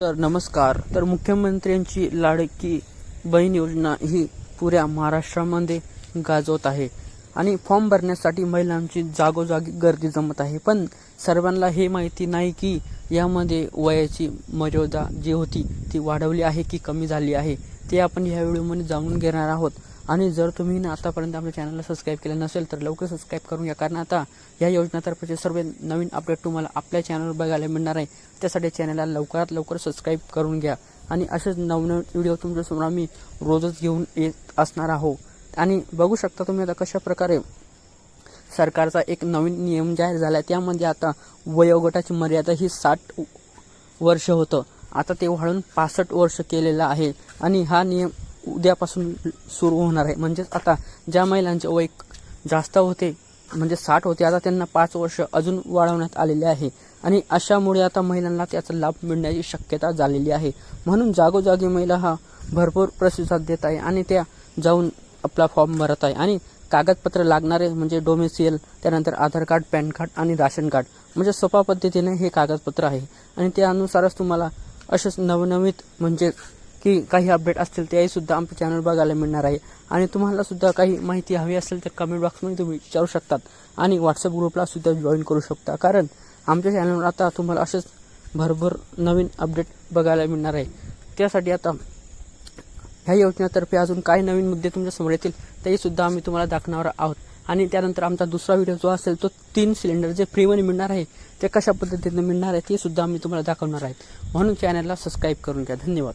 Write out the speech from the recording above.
तर नमस्कार. तर मुख्यमंत्र्यांची लाडकी बहीण योजना ही पुऱ्या महाराष्ट्रामध्ये गाजवत आहे आणि फॉर्म भरण्यासाठी महिलांची जागोजागी गर्दी जमत आहे. पण सर्वांना हे माहिती नाही की यामध्ये वयाची मर्यादा जी होती ती वाढवली आहे की कमी झाली आहे ते आपण ह्या व्हिडिओमध्ये जाणून घेणार आहोत. आणि जर तुम्ही ना आतापर्यंत आपल्या चॅनलला सबस्क्राईब केलं नसेल तर लवकर सबस्क्राईब करून घ्या. कारण आता या योजनेतर्फेचे सर्व नवीन अपडेट तुम्हाला आपल्या चॅनलवर बघायला मिळणार आहे. त्यासाठी चॅनलला लवकरात लवकर सबस्क्राईब करून घ्या. आणि असेच नवनवीन व्हिडिओ तुमच्यासमोर आम्ही रोजच घेऊन येत असणार आहोत. आणि बघू शकता तुम्ही आता कशा प्रकारे सरकारचा एक नवीन नियम जाहीर झाला आहे त्यामध्ये आता वयोगटाची मर्यादा ही साठ वर्ष होतं. आता ते वाढून पासष्ट वर्ष केलेलं आहे. आणि हा नियम उद्यापासून सुरू होणार आहे. म्हणजेच आता ज्या महिलांचे वय जास्त होते म्हणजे साठ होते आता त्यांना पाच वर्ष अजून वाढवण्यात आलेले आहे. आणि अशामुळे आता महिलांना त्याचा लाभ मिळण्याची शक्यता झालेली आहे. म्हणून जागोजागी महिला हा भरपूर प्रतिसाद देत आहे आणि त्या जाऊन आपला फॉर्म भरत आहे. आणि कागदपत्र लागणारे म्हणजे डोमेसियल त्यानंतर आधार कार्ड पॅन कार्ड आणि राशन कार्ड म्हणजे सोपा पद्धतीने हे कागदपत्र आहे. आणि त्यानुसारच तुम्हाला असेच नवनवीत म्हणजे की काही अपडेट असतील तेही सुद्धा आमच्या चॅनल बघायला मिळणार आहे. आणि तुम्हाला सुद्धा काही माहिती हवी असेल तर कमेंट बॉक्समध्ये तुम्ही विचारू शकतात. आणि व्हॉट्सअप ग्रुपला सुद्धा जॉईन करू शकता. कारण आमच्या चॅनलवर आता तुम्हाला असेच भरभर नवीन अपडेट बघायला मिळणार आहे. त्यासाठी आता ह्या योजनेतर्फे अजून काही नवीन मुद्दे तुमच्यासमोर येतील तेही सुद्धा आम्ही तुम्हाला दाखवणार आहोत. आणि त्यानंतर आमचा दुसरा व्हिडिओ जो असेल तो तीन सिलेंडर जे फ्रीमध्ये मिळणार आहे ते कशा पद्धतीने मिळणार आहे ते सुद्धा आम्ही तुम्हाला दाखवणार आहेत म्हणून चॅनलला सबस्क्राईब करून घ्या. धन्यवाद.